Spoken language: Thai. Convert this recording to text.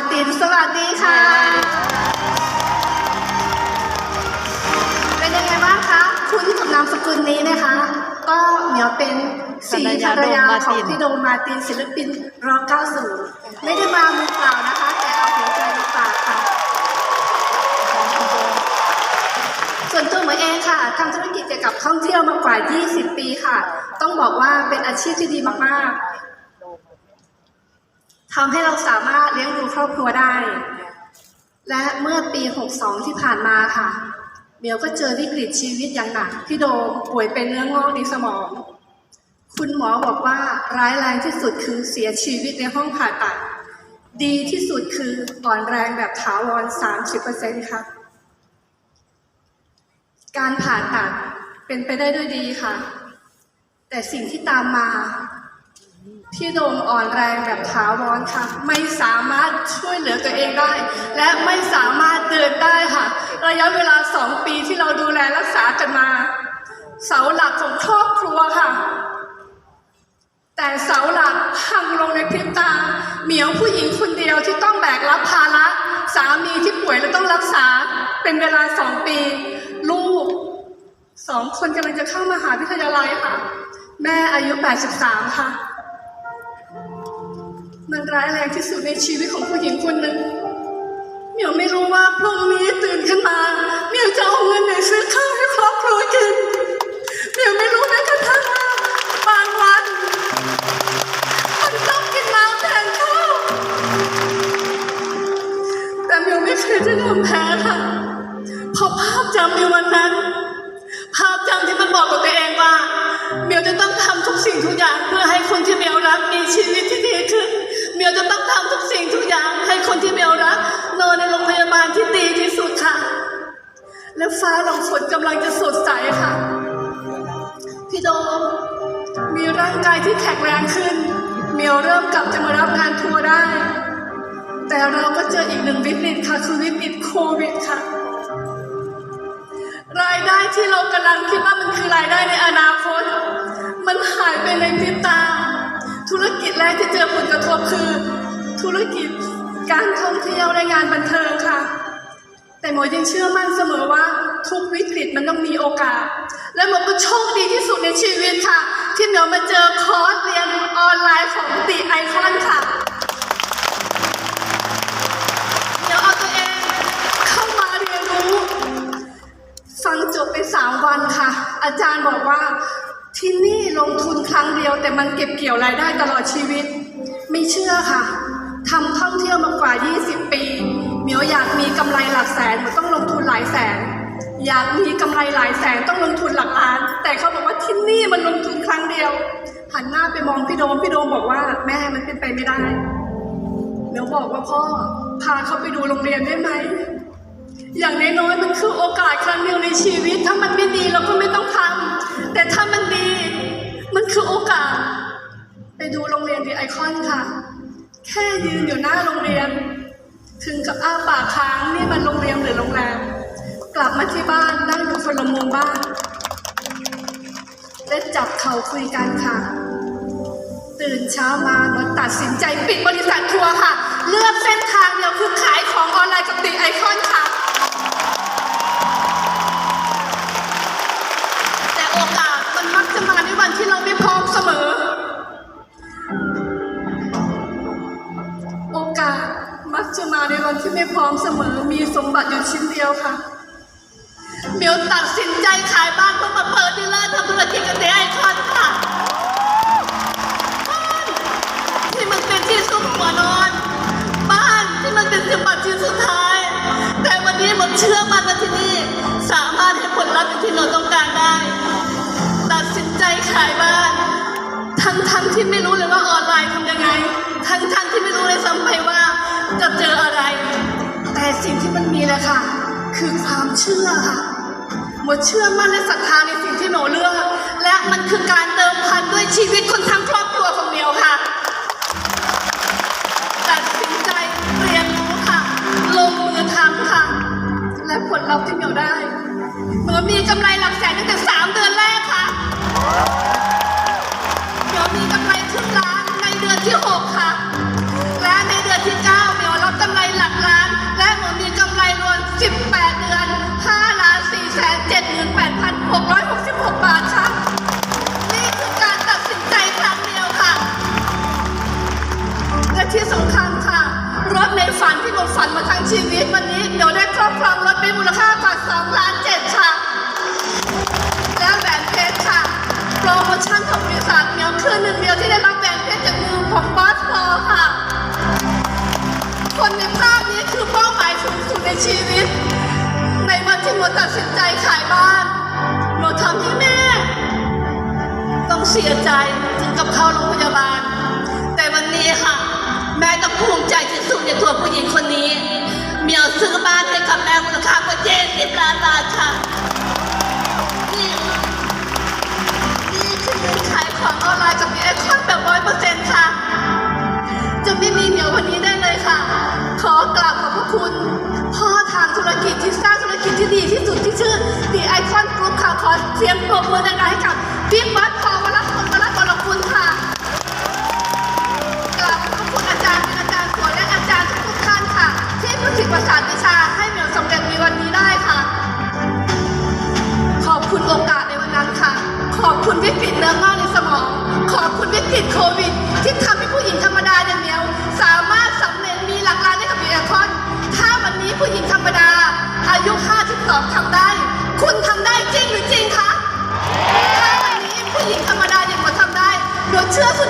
ยวมาร์ตินสวัสดีค่ะ เป็นยังไงบ้างคะคุ้นกับนามสกุลนี้ไหมคะ ก็เหมียวเป็นสีภรรยาของพี่โดมมาร์ตินศิลปินร็อก90ไม่ได้มามือเปล่านะคะ แต่เอาหัวใจมาฝากค่ะ ส่วนตัวเหมือนเองค่ะทำธุรกิจเกี่ยวกับท่องเที่ยวมากว่า 20 ปีค่ะ ต้องบอกว่าเป็นอาชีพที่ดีมากๆ ทำให้เราสามารถเลี้ยงดูครอบครัวได้ และเมื่อปี 62 ที่ผ่านมาค่ะ เมียวก็เจอวิกฤตชีวิตอย่างหนักพี่โดป่วยเป็นเนื้องอกในสมอง คุณหมอบอกว่าร้ายแรงที่สุดคือเสียชีวิตในห้องผ่าตัด ดีที่สุดคืออ่อนแรงแบบถาวร 30%ค่ะการผ่าตัดเป็นไปได้ด้วยดีค่ะ แต่สิ่งที่ตามมา พี่โดมอ่อนแรงแบบถาวรค่ะ ไม่สามารถช่วยเหลือตัวเองได้ และไม่สามารถเดินได้ค่ะ ระยะเวลาสองปีที่เราดูแลรักษากันมา เสาหลักของครอบครัวค่ะ แต่เสาหลักพังลงในพริบตา เหมียวผู้หญิงคนเดียวที่ต้องแบกรับภาระสามีที่ป่วยและต้องรักษาเป็นเวลาสองปี ลูกสองคนกำลังจะเข้ามาหาวิทยาลัยค่ะ แม่อายุ 83 ค่ะ มันร้ายแรงที่สุดในชีวิตของผู้หญิงคนหนึ่งเหมียวไม่รู้ว่าพรุ่งนี้ตื่นขึ้นมาเหมียวจะเอาเงินไหนซื้อข้าวให้ครอบครัวกินเหมียวไม่รู้แม้กระทั่งว่าบางวันมันต้องกินน้ำแทนข้าวแต่เหมียวไม่เคยจะยอมแพ้ค่ะเพราะภาพจำในวันนั้น ภาพจำที่มันบอกกับตัวเองว่า ทุกสิ่งทุกอย่างเพื่อให้คนที่เมียวรักมีชีวิตที่ดีขึ้นเมียวจะต้องทำทุกสิ่งทุกอย่างให้คนที่เมียวรักนอนในโรงพยาบาลที่ดีที่สุดค่ะ และฟ้าหลังฝนกำลังจะสดใสค่ะ พี่โดมมีร่างกายที่แข็งแรงขึ้นเมียวเริ่มกลับจะมารับงานทัวร์ได้ แต่เราก็เจออีกหนึ่งวิกฤตค่ะคือวิกฤตโควิดค่ะรายได้ที่เรากำลังคิดว่ามันคือรายได้ในอนาคต มันหายไปในพริบตา ธุรกิจแรกที่เจอผลกระทบคือ ธุรกิจการท่องเที่ยวและงานบันเทิงค่ะ แต่หมอยังเชื่อมั่นเสมอว่า ทุกวิกฤตมันต้องมีโอกาส และหมอก็โชคดีที่สุดในชีวิตค่ะ ที่หมอมาเจอคอร์สเรียนออนไลน์ของติไอคอนค่ะเดี๋ยวเอาตัวเองเข้ามาเรียนรู้ฟังจบไปสามวันค่ะ อาจารย์บอกว่า ที่นี่ลงทุนครั้งเดียว แต่มันเก็บเกี่ยวรายได้ตลอดชีวิต ไม่เชื่อค่ะทำท่องเที่ยวมากว่า 20 ปีเหมียวอยากมีกำไรหลักแสนมันต้องลงทุนหลายแสน อยากมีกำไรหลายแสนต้องลงทุนหลักล้าน แต่เขาบอกว่าที่นี่มันลงทุนครั้งเดียว หันหน้าไปมองพี่โดมพี่โดมบอกว่า แม่มันเป็นไปไม่ได้เหมียวบอกว่าพ่อพาเขาไปดูโรงเรียนได้ไหมอย่างน้อยๆมันคือโอกาสครั้งเดียวในชีวิต ถ้ามันไม่ดีเราก็ไม่ต้องทำ แต่ถ้ามันดี มันคือโอกาส ไปดูโรงเรียนดีไอคอนค่ะ แค่ยืนอยู่หน้าโรงเรียน ถึงกับอ้าปากค้างนี่มันโรงเรียนหรือโรงแรม กลับมาที่บ้านนั่งอยู่คนละมุมบ้านและจับเขาคุยกันค่ะ ตื่นเช้ามาหนูตัดสินใจปิดบริษัท กาสมักจะมาในวันที่ไม่พร้อมเสมอ มีสมบัติอยู่ชิ้นเดียวค่ะเมียวตัดสินใจขายบ้านเพื่อมาเปิดดีลเลอร์ทำธุรกิจกับเดไอคอนค่ะที่มันเป็นที่ซุกหัวนอน บ้านที่มันเป็นสมบัติชิ้นสุดท้าย แต่วันนี้ผมเชื่อมันว่าที่นี่ สามารถให้ผลลัพธ์ที่เราต้องการได้ ตัดสินใจขายบ้าน ทั้งทั้งที่ไม่รู้ ทั้งทั้งๆที่ไม่รู้เลยซ้ำไปว่าจะเจออะไร แต่สิ่งที่มันมีเลยค่ะ คือความเชื่อค่ะหมดเชื่อมั่นและศรัทธาในสิ่งที่หนูเลือก และมันคือการเติมพันด้วยชีวิตคนทั้งครอบครัวของเดียวค่ะตัดสินใจเรียนรู้ค่ะ ลงมือทำค่ะ และผลลัพธ์ที่เหมียวได้เหมือนมีกำไรหลักแสนตั้งแต่สาม ของบอสพอค่ะ คนในภาพนี้คือเป้าหมายสูงสุดในชีวิต ในวันที่หนูตัดสินใจขายบ้านหนูทำให้แม่ ต้องเสียใจถึงกับเข้าโรงพยาบาล แต่วันนี้ค่ะ แม่ต้องภูมิใจที่สุดในตัวผู้หญิงคนนี้ เมียวซื้อบ้านให้กับ เสียงปรบมือดังๆให้กับบิ๊กบัสพอวรพลวรกรคุณค่ะกราบขอบคุณอาจารย์เป็นอาจารย์สวนและอาจารย์ทุกท่านค่ะ ที่ประสิทธิ์ประสานวิชาให้เหมียวสำเร็จมีวันนี้ได้ค่ะ ขอบคุณโอกาสในวันนั้นค่ะ ขอบคุณวิกฤตเนื้องอกในสมอง ขอบคุณวิกฤตโควิด ที่ทำให้ผู้หญิงธรรมดาอย่างเดียวสามารถ หนู